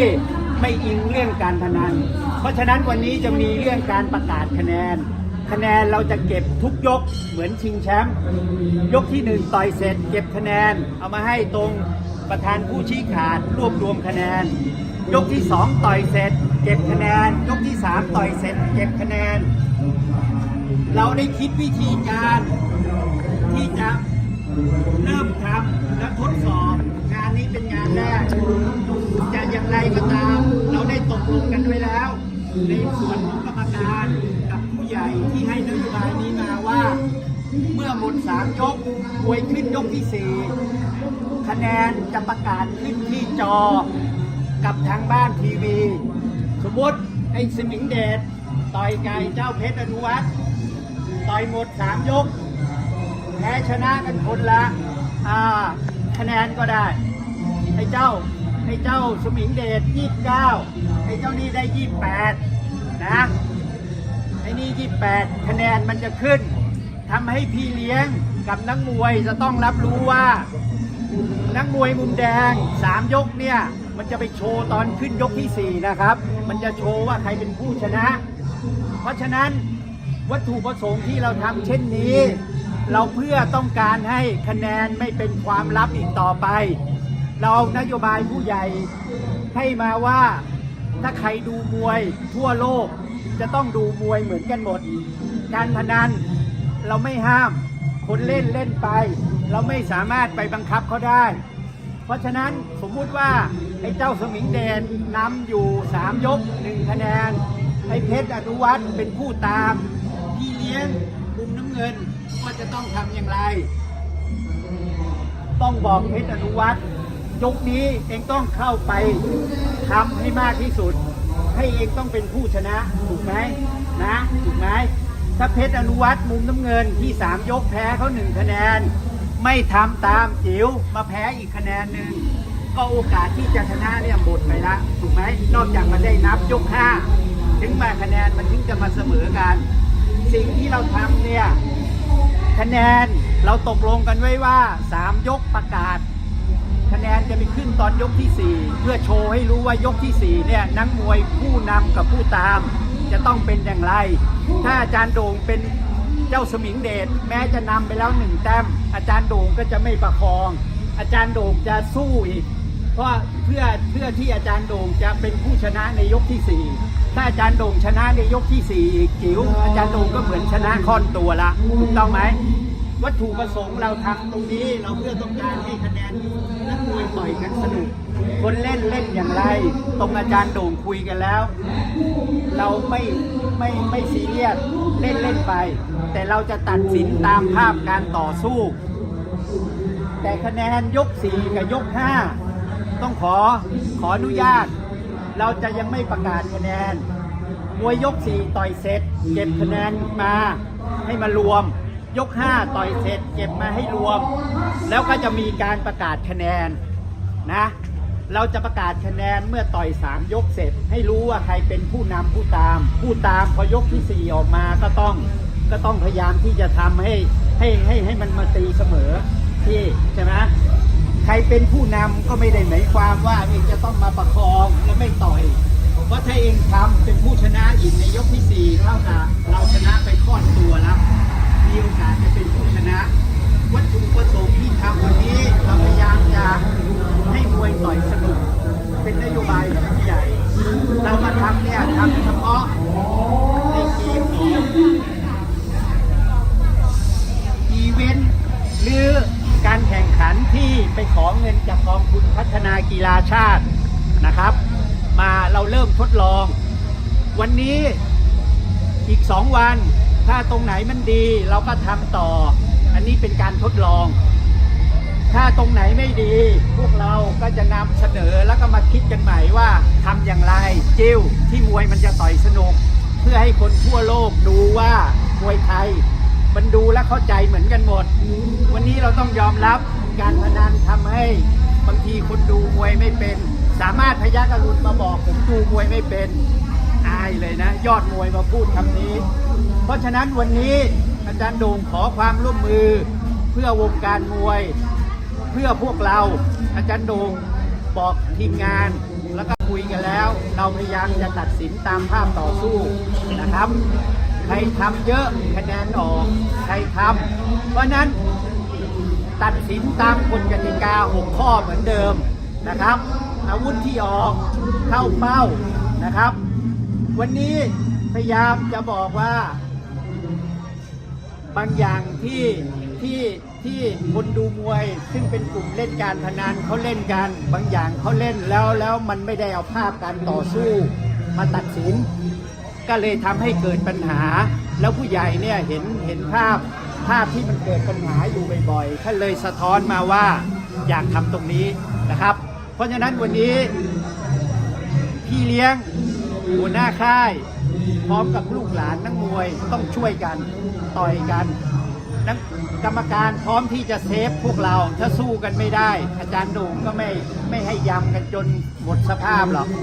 ที่ไม่อิงเรื่องการพนัน เพราะฉะนั้นวันนี้จะมีเรื่องการประกาศคะแนน คะแนนเราจะเก็บทุกยกเหมือนชิงแชมป์ยกที่หนึ่งต่อยเสร็จ เก็บคะแนน เอามาให้ตรงประธานผู้ชี้ขาดรวบรวมคะแนน ยกที่สองต่อยเสร็จ เก็บคะแนน ยกที่สามต่อยเสร็จ เก็บคะแนน เราได้คิดวิธีการที่จะ เริ่มทำและทดสอบ งานนี้เป็นงานแรกจะอย่างไรก็ตาม เราได้ตกลงกันไว้แล้ว ในส่วนของกรรมการกับผู้ใหญ่ที่ให้นโยบายนี้มาว่า เมื่อหมดสามยกมวยขึ้นยกที่สี่คะแนนจะประกาศขึ้นที่จอกับทางบ้านทีวี สมมติไอ้สมิงเดชต่อยไก่เจ้าเพชรอนุวัฒน์ต่อยหมดสามยก แพ้ชนะกันคนละอ่าคะแนนก็ได้ไอ้เจ้าไอ้เจ้าสมิงเดชยี่สิบเก้าไอ้เจ้านี่ได้ยี่สิบแปดนะไอ้นี่ยี่แปดคะแนนมันจะขึ้นทำให้พี่เลี้ยงกับนักมวยจะต้องรับรู้ว่า นักมวยมุมแดงสามยกเนี่ย มันจะไปโชว์ตอนขึ้นยกที่สี่นะครับ มันจะโชว์ว่าใครเป็นผู้ชนะ เพราะฉะนั้นวัตถุประสงค์ที่เราทำเช่นนี้ เราเพื่อต้องการให้คะแนนไม่เป็นความลับอีกต่อไป เราเอานโยบายผู้ใหญ่ให้มาว่าถ้าใครดูมวยทั่วโลกจะต้องดูมวยเหมือนกันหมด การพนันเราไม่ห้าม คนเล่นเล่นไป เราไม่สามารถไปบังคับเขาได้ เพราะฉะนั้นสมมุติว่าไอ้เจ้าสมิงเดนนำอยู่สามยกหนึ่งคะแนน ไอ้เพชรอนุวัฒน์เป็นผู้ตาม พี่เลี้ยง เงินว่าจะต้องทำอย่างไร ต้องบอกเพชรอนุวัฒน์ยกนี้เองต้องเข้าไปทำให้มากที่สุด ให้เองต้องเป็นผู้ชนะถูกไหมนะถูกไหมถ้าเพชรอนุวัฒน์มุมน้ำเงินที่สามยกแพ้เขาหนึ่งคะแนน ไม่ทำตามจิ๋วมาแพ้อีกคะแนนหนึ่งก็โอกาสที่จะชนะเนี่ยหมดไปละถูกไหมนอกจากมันได้นับยกห้าถึงมาคะแนนมันถึงจะมาเสมอกัน สิ่งที่เราทำเนี่ย คะแนนเราตกลงกันไว้ว่า 3 ยกประกาศ คะแนนจะไปขึ้นตอนยกที่ 4 เพื่อโชว์ให้รู้ว่ายกที่ 4 เนี่ย นักมวยผู้นำกับผู้ตาม จะต้องเป็นอย่างไร ถ้าอาจารย์โด่งเป็นเจ้าสมิงเดชแม้จะนำไปแล้วหนึ่งแต้มอาจารย์โด่งก็จะไม่ประคอง อาจารย์โด่งจะสู้อีกเพราะเพื่อเพื่อที่อาจารย์โด่งจะเป็นผู้ชนะในยกที่4 ถ้าอาจารย์โด่งชนะในยกที่4อีกจิ๋วอาจารย์โด่งก็เหมือนชนะค่อนตัวละถูกต้องไหมวัตถุประสงค์เราทำตรงนี้เราเพื่อต้องการให้คะแนนนักมวยต่อยกันสนุก คนเล่นเล่นอย่างไร ตรงอาจารย์โด่งคุยกันแล้ว เราไม่ไม่ไม่ซีเรียสเล่นเล่นไป แต่เราจะตัดสินตามภาพการต่อสู้ แต่คะแนนยก 4 กับยก 5 ต้องขอขออนุญาต เราจะยังไม่ประกาศคะแนนมวยยก 4 ต่อยเสร็จ เก็บคะแนนมาให้มารวม ยก 5 ต่อยเสร็จ เก็บมาให้รวม แล้วก็จะมีการประกาศคะแนนนะ เราจะประกาศคะแนนเมื่อต่อย 3 ยกเสร็จ ให้รู้ว่าใครเป็นผู้นำผู้ตาม ผู้ตามพอยกทีสี่4 ออกมาก็ต้องก็ต้องพยายามที่จะทำให้ให้ให้ให้มันมาตีเสมอที่ใช่ไหมใครเป็นผู้นำก็ไม่ได้หมายความว่าเองจะต้องมาประคอง เป็นผู้ชนะอีกในยกที่สี่เท่ากับเราชนะไปค่อนตัวแล้วมีโอกาสจะเป็นผู้ชนะ วัตถุประสงค์ที่ทำวันนี้เราพยายามจะให้มวยต่อยสนุก เป็นนโยบายของผู้ใหญ่ เรามาทำเนี่ยทำเฉพาะในเกมของอีเวนต์หรือการแข่งขันที่ไปขอเงินจากกองทุนพัฒนากีฬาชาตินะครับ มาเราเริ่มทดลอง วันนี้อีกสองวัน ถ้าตรงไหนมันดีเราก็ทำต่อ อันนี้เป็นการทดลอง ถ้าตรงไหนไม่ดี พวกเราก็จะนำเสนอแล้วก็มาคิดกันใหม่ว่าทำอย่างไรจิ้วที่มวยมันจะต่อยสนุก เพื่อให้คนทั่วโลกดูว่ามวยไทยมันดูและเข้าใจเหมือนกันหมด วันนี้เราต้องยอมรับการพนันทำให้บางทีคนดูมวยไม่เป็น สามารถพยักอรุณมาบอกผมดูมวยไม่เป็น อายเลยนะ ยอดมวยมาพูดคำนี้ เพราะฉะนั้นวันนี้อาจารย์โด่งขอความร่วมมือ เพื่อวงการมวย เพื่อพวกเรา อาจารย์โด่งบอกทีมงาน แล้วก็คุยกันแล้ว เราพยายามจะตัดสินตามภาพต่อสู้นะครับ ใครทำเยอะคะแนนออก ใครทำเพราะฉะนั้นตัดสินตามกฎกติกา 6 ข้อเหมือนเดิมนะครับ อาวุธที่ออกเข้าเป้านะครับ วันนี้พยายามจะบอกว่า บางอย่างที่ที่ที่คนดูมวย ซึ่งเป็นกลุ่มเล่นการพนันเขาเล่นกัน บางอย่างเขาเล่นแล้วแล้วมันไม่ได้เอาภาพการต่อสู้มาตัดสิน ก็เลยทำให้เกิดปัญหา แล้วผู้ใหญ่เนี่ยเห็นเห็นภาพภาพที่มันเกิดปัญหาอยู่บ่อยๆท่านเลยสะท้อนมาว่าอยากทำตรงนี้นะครับ เพราะฉะนั้นวันนี้พี่เลี้ยง หัวหน้าค่าย พร้อมกับลูกหลานนักมวยต้องช่วยกันต่อยกันนักกรรมการพร้อมที่จะเซฟพวกเราถ้าสู้กันไม่ได้ อาจารย์ด่งก็ไม่ไม่ให้ยำกันจนหมดสภาพหรอก